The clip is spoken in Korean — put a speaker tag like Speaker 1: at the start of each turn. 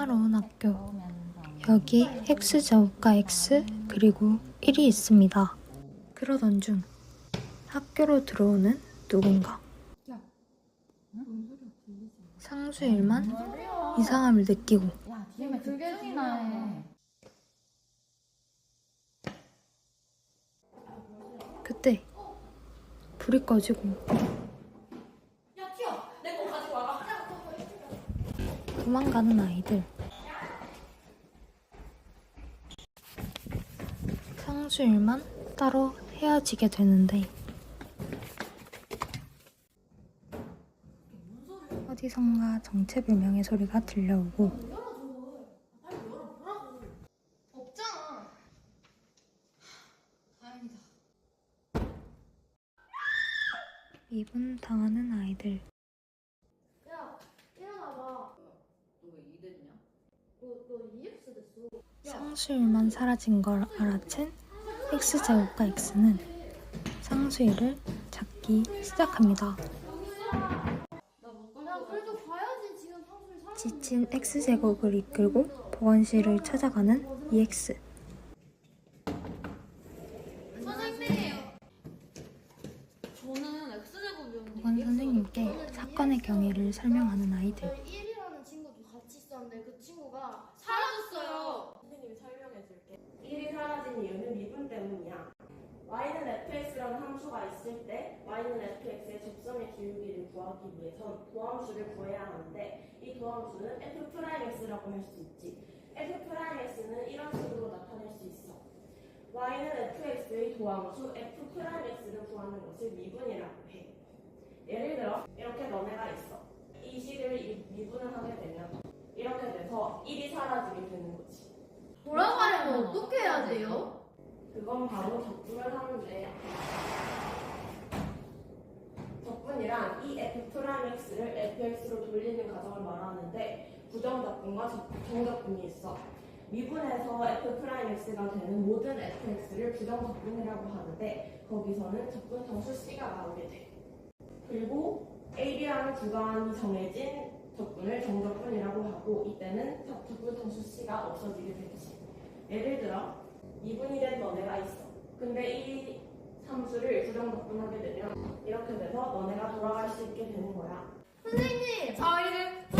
Speaker 1: 평화로운 학교. 여기 x제곱과 x 그리고 1이 있습니다. 그러던 중 학교로 들어오는 누군가. 상수일만 이상함을 느끼고. 그때 불이 꺼지고 도망가는 아이들. 상수일만 따로 헤어지게 되는데. 어디선가 정체불명의 소리가 들려오고. 미분 당하는 아이들
Speaker 2: 야, 일어나봐.
Speaker 3: 너왜 이랬냐?
Speaker 2: 너, 너 EX 됐어.
Speaker 1: 상수일만 사라진 걸 알아챈 x제곱과 x는 상수일을 찾기 시작합니다. 지친 x제곱을 이끌고 보건실을 찾아가는 EX. 보건 선생님께 사건의 경위를 설명하는 아이들.
Speaker 2: 저희 1이라는 친구도 같이 그 친구가 사라졌어요.
Speaker 4: 선생님이 설명해 줄게. 1이 사라진 이유는 미분 때문이야. y는 fx라는 함수가 있을 때 y는 fx의 접선의 기울기를 구하기 위해선 도함수를 구해야 하는데 이 도함수는 f'x라고 할 수 있지. f'x는 이런 식으로 나타낼 수 있어. y는 fx의 도함수 f'x를 구하는 것을 미분이라고 해. 예를 들어 이렇게 너네가 있어. 이 식을 1이 사라지게 되는 거지.
Speaker 2: 돌아가려면 어떻게 해야 돼요?
Speaker 4: 그건 바로 적분을 하는데 적분이란 이 f'x를 fx로 돌리는 과정을 말하는데 부정적분과 적- 정적분이 있어 미분에서 f'x가 되는 모든 fx를 부정적분이라고 하는데 거기서는 적분 정수 c가 나오게 돼 그리고 ab라는 구간이 정해진 적분을 정적분이라고 하고 이때는 적- 적분 정수 c가 없어지게 되지 예를 들어 미분이 된 너네가 있어. 근데 이 함수를 부정적분하게 되면 이렇게 돼서 너네가 돌아갈 수 있게 되는 거야.
Speaker 2: 선생님! 저희를!